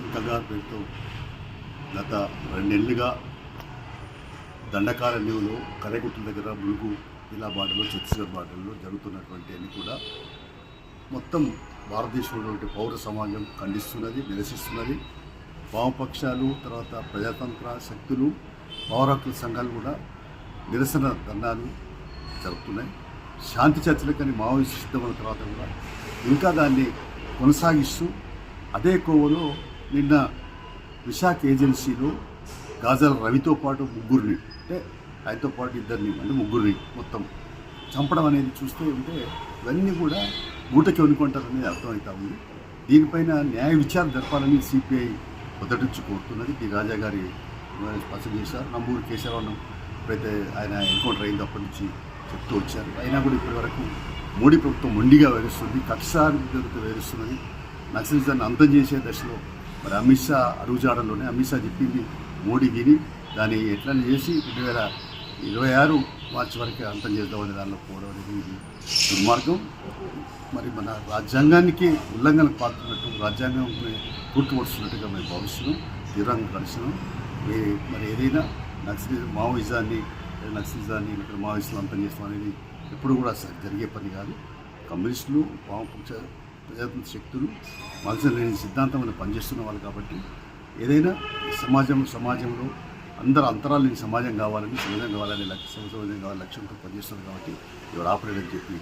Operation Kagar పేరుతో గత రెండేళ్ళుగా దండకారణ్యంలో కరేగుట్ల దగ్గర ములుగు ఇలా బాటలో ఛత్తీస్గఢ్ బాటల్లో జరుగుతున్నటువంటి అన్ని కూడా మొత్తం భారతదేశంలో పౌర సమాజం ఖండిస్తున్నది నిరసిస్తున్నది. వామపక్షాలు తర్వాత ప్రజాతంత్ర శక్తులు పౌరాకుల సంఘాలు కూడా నిరసన దండాలు జరుపుతున్నాయి. శాంతి చర్చలకని మావోయిస్ట్ సిద్ధమైన తర్వాత కూడా ఇంకా దాన్ని కొనసాగిస్తూ అదే కోవలో నిన్న విశాఖ ఏజెన్సీలో గాజాల రవితో పాటు ముగ్గురిని అంటే ఆయనతో పాటు ఇద్దరిని అంటే ముగ్గురిని మొత్తం చంపడం అనేది చూస్తూ ఉంటే ఇవన్నీ కూడా మూటకి వనుకుంటారనేది అర్థమవుతా ఉంది. దీనిపైన న్యాయ విచారణ జరపాలని సిపిఐ మొదటి నుంచి కోరుతున్నది. డి. రాజా గారి స్పష్టం చేశారు. నంబూరు కేశవరం ఎప్పుడైతే ఆయన ఎన్కౌంటర్ అయింది అప్పటి నుంచి చెప్తూ వచ్చారు. అయినా కూడా ఇప్పటి వరకు మోడీ ప్రభుత్వం మొండిగా వేరుస్తుంది కక్షాధిపతితో వేరుస్తున్నది నక్సలిజాన్ని అంతం చేసే దశలో మరి అమిత్ షా అడుగుజాడలోనే అమిత్ షా చెప్పింది మోడీ విని దాన్ని ఎట్లా చేసి రెండు వేల ఇరవై ఆరు మార్చి వరకు అంతం చేద్దామని దానిలో పోవడం అనేది దుర్మార్గం. మరి మన రాజ్యాంగానికి ఉల్లంఘన పాల్గొన్నట్టు రాజ్యాంగం పూర్తి మేము భావిస్తున్నాం తీవ్రంగా కలిసినాం మీ- మరి ఏదైనా నక్సలి మావోయిజాన్ని నక్సలిజాన్ని ఇక్కడ మావోయిస్టులు అంతం చేస్తాం అనేది ఎప్పుడు కూడా జరిగే పని కాదు. కమ్యూనిస్టులు వామపక్ష ప్రజాతంత్ర శక్తులు మనసు లేని సిద్ధాంతం మీద పనిచేస్తున్న వాళ్ళు కాబట్టి ఏదైనా సమాజం సమాజంలో అందరూ అంతరాలు లేని సమాజం కావాలని సమాజం కావాలని లక్ష్యం సమాజం కావాలని లక్ష్యంతో పనిచేస్తుంది కాబట్టి ఇవాళ ఆపరేట్ అని చెప్పి